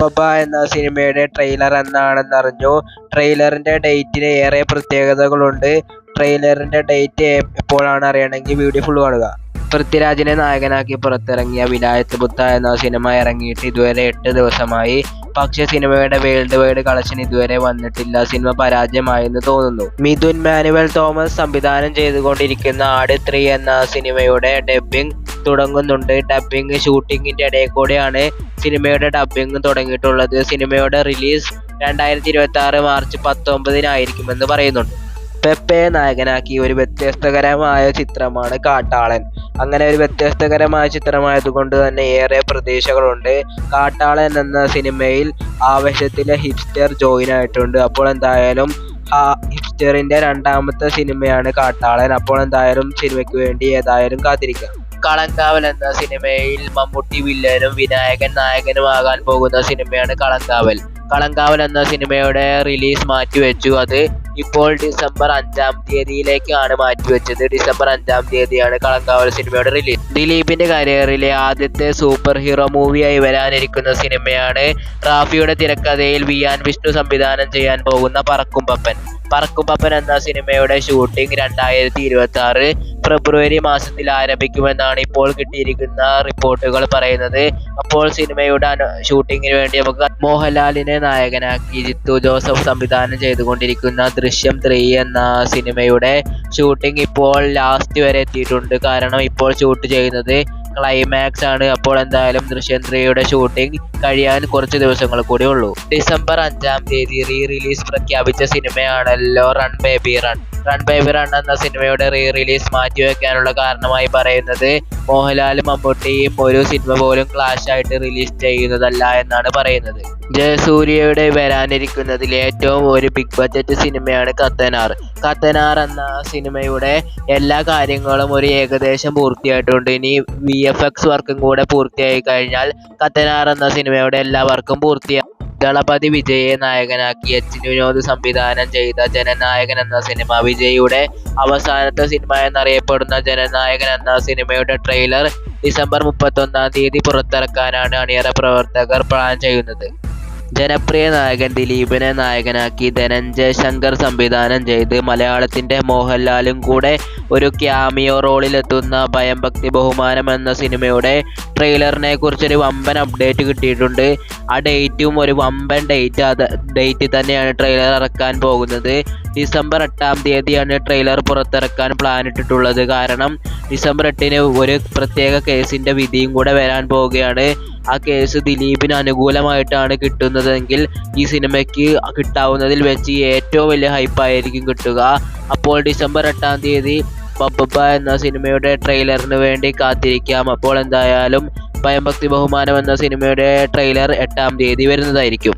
ബബ്ബ എന്ന സിനിമയുടെ ട്രെയിലർ എന്നാണെന്നറിഞ്ഞു ട്രെയിലറിന്റെ ഡേറ്റിന് ഏറെ പ്രത്യേകതകളുണ്ട്. ട്രെയിലറിന്റെ ഡേറ്റ് എപ്പോഴാണ് അറിയണമെങ്കിൽ വീഡിയോ ഫുൾ കാണുക. പൃഥ്വിരാജിനെ നായകനാക്കി പുറത്തിറങ്ങിയ വിലായത്ത് ബുദ്ധ എന്ന സിനിമ ഇറങ്ങിയിട്ട് ഇതുവരെ എട്ട് ദിവസമായി. പക്ഷേ സിനിമയുടെ വേൾഡ് വൈഡ് കളക്ഷൻ ഇതുവരെ വന്നിട്ടില്ല. സിനിമ പരാജയമായെന്ന് തോന്നുന്നു. മിഥുൻ മാനുവൽ തോമസ് സംവിധാനം ചെയ്തുകൊണ്ടിരിക്കുന്ന ആട് ത്രീ എന്ന സിനിമയുടെ ഡബ്ബിംഗ് തുടങ്ങുന്നുണ്ട്. ഡബ്ബിംഗ് ഷൂട്ടിങ്ങിന്റെ ഇടയിൽ കൂടെയാണ് സിനിമയുടെ ഡബ്ബിംഗ് തുടങ്ങിയിട്ടുള്ളത്. സിനിമയുടെ റിലീസ് രണ്ടായിരത്തി ഇരുപത്തി ആറ് മാർച്ച് പത്തൊമ്പതിനായിരിക്കുമെന്ന് പറയുന്നുണ്ട്. പെപ്പയെ നായകനാക്കി ഒരു വ്യത്യസ്തകരമായ ചിത്രമാണ് കാട്ടാളൻ. അങ്ങനെ ഒരു വ്യത്യസ്തകരമായ ചിത്രമായതുകൊണ്ട് തന്നെ ഏറെ പ്രതീക്ഷകളുണ്ട്. കാട്ടാളൻ എന്ന സിനിമയിൽ ആവശ്യത്തിലെ ഹിപ്സ്റ്റർ ജോയിൻ ആയിട്ടുണ്ട്. അപ്പോൾ എന്തായാലും ആ ഹിപ്സ്റ്ററിന്റെ രണ്ടാമത്തെ സിനിമയാണ് കാട്ടാളൻ. അപ്പോൾ എന്തായാലും സിനിമയ്ക്ക് വേണ്ടി ഏതായാലും കാത്തിരിക്കാം. കളങ്കാവൽ എന്ന സിനിമയിൽ മമ്മൂട്ടി വില്ലനും വിനായകൻ നായകനുമാകാൻ പോകുന്ന സിനിമയാണ് കളങ്കാവൽ. കളങ്കാവൽ എന്ന സിനിമയുടെ റിലീസ് മാറ്റിവെച്ചു. അത് ഇപ്പോൾ ഡിസംബർ അഞ്ചാം തീയതിയിലേക്കാണ് മാറ്റിവെച്ചത്. ഡിസംബർ അഞ്ചാം തീയതിയാണ് കളങ്കാവൽ സിനിമയുടെ റിലീസ് ദിലീപിന്റെ കരിയറിലെ ആദ്യത്തെ സൂപ്പർ ഹീറോ മൂവിയായി വരാനിരിക്കുന്ന സിനിമയാണ് റാഫിയുടെ തിരക്കഥയിൽ വി ആൻ വിഷ്ണു സംവിധാനം ചെയ്യാൻ പോകുന്ന പറക്കും പപ്പൻ പറക്കും പപ്പൻ എന്ന സിനിമയുടെ ഷൂട്ടിംഗ് രണ്ടായിരത്തി ഇരുപത്തി ആറ് ഫെബ്രുവരി മാസത്തിൽ ആരംഭിക്കുമെന്നാണ് ഇപ്പോൾ കിട്ടിയിരിക്കുന്ന റിപ്പോർട്ടുകൾ പറയുന്നത്. അപ്പോൾ സിനിമയുടെ ഷൂട്ടിങ്ങിന് വേണ്ടി നമുക്ക് മോഹൻലാലിനെ നായകനാക്കി ജിത്തു ജോസഫ് സംവിധാനം ചെയ്തുകൊണ്ടിരിക്കുന്ന ദൃശ്യം ത്രീ എന്ന സിനിമയുടെ ഷൂട്ടിംഗ് ഇപ്പോൾ ലാസ്റ്റ് വരെ എത്തിയിട്ടുണ്ട്. കാരണം ഇപ്പോൾ ഷൂട്ട് ചെയ്യുന്നത് ക്ലൈമാക്സ് ആണ്. അപ്പോൾ എന്തായാലും ദൃശ്യം ത്രീയുടെ ഷൂട്ടിംഗ് കഴിയാൻ കുറച്ച് ദിവസങ്ങൾ കൂടി ഉള്ളൂ. ഡിസംബർ അഞ്ചാം തീയതി റീ റിലീസ് പ്രഖ്യാപിച്ച സിനിമയാണല്ലോ Run Baby Run Run Baby Run എന്ന സിനിമയുടെ റീ റിലീസ് മാറ്റിവെക്കാനുള്ള കാരണമായി പറയുന്നത് മോഹൻലാലും മമ്മൂട്ടിയും ഒരു സിനിമ പോലും ക്ലാഷ് ആയിട്ട് റിലീസ് ചെയ്യുന്നതല്ല എന്നാണ് പറയുന്നത്. ജയസൂര്യയുടെ വരാനിരിക്കുന്നതിൽ ഏറ്റവും ഒരു ബിഗ് ബജറ്റ് സിനിമയാണ് കത്തനാർ. കത്തനാർ എന്ന സിനിമയുടെ എല്ലാ കാര്യങ്ങളും ഒരു ഏകദേശം പൂർത്തിയായിട്ടുണ്ട്. ഇനി വി എഫ് എക്സ് വർക്കും കൂടെ പൂർത്തിയായി കഴിഞ്ഞാൽ കത്തനാർ എന്ന സിനിമയുടെ എല്ലാ വർക്കും പൂർത്തിയായി ദളപതി വിജയെ നായകനാക്കി എച്ച് വിനോദ് സംവിധാനം ചെയ്ത ജനനായകൻ എന്ന സിനിമ. വിജയുടെ അവസാനത്തെ സിനിമ എന്നറിയപ്പെടുന്ന ജനനായകൻ എന്ന സിനിമയുടെ ട്രെയിലർ ഡിസംബർ മുപ്പത്തൊന്നാം തീയതി പുറത്തിറക്കാനാണ് അണിയറ പ്രവർത്തകർ പ്ലാൻ ചെയ്യുന്നത്. ജനപ്രിയ നായകൻ ദിലീപിനെ നായകനാക്കി ധനഞ്ജയ് ശങ്കർ സംവിധാനം ചെയ്ത് മലയാളത്തിന്റെ മോഹൻലാലും കൂടെ ഒരു ക്യാമിയോ റോളിലെത്തുന്ന ഭയം ഭക്തി ബഹുമാനം എന്ന സിനിമയുടെ ട്രെയിലറിനെ കുറിച്ചൊരു വമ്പൻ അപ്ഡേറ്റ് കിട്ടിയിട്ടുണ്ട്. ആ ഡേറ്റും ഒരു വമ്പൻ ഡേറ്റ് അത് ഡേറ്റ് തന്നെയാണ് ട്രെയിലർ ഇറക്കാൻ പോകുന്നത്. ഡിസംബർ എട്ടാം തീയതിയാണ് ട്രെയിലർ പുറത്തിറക്കാൻ പ്ലാൻ ഇട്ടിട്ടുള്ളത്. കാരണം ഡിസംബർ എട്ടിന് ഒരു പ്രത്യേക കേസിന്റെ വിധിയും കൂടെ വരാൻ പോവുകയാണ്. ആ കേസ് ദിലീപിന് അനുകൂലമായിട്ടാണ് കിട്ടുന്നതെങ്കിൽ ഈ സിനിമയ്ക്ക് കിട്ടാവുന്നതിൽ വെച്ച് ഏറ്റവും വലിയ ഹൈപ്പായിരിക്കും കിട്ടുക. അപ്പോൾ ഡിസംബർ എട്ടാം തീയതി ബബ്ബ എന്ന സിനിമയുടെ ട്രെയിലറിന് വേണ്ടി കാത്തിരിക്കാം. അപ്പോൾ എന്തായാലും ഭയഭക്തി ബഹുമാനം എന്ന സിനിമയുടെ ട്രെയിലർ എട്ടാം തീയതി വരുന്നതായിരിക്കും.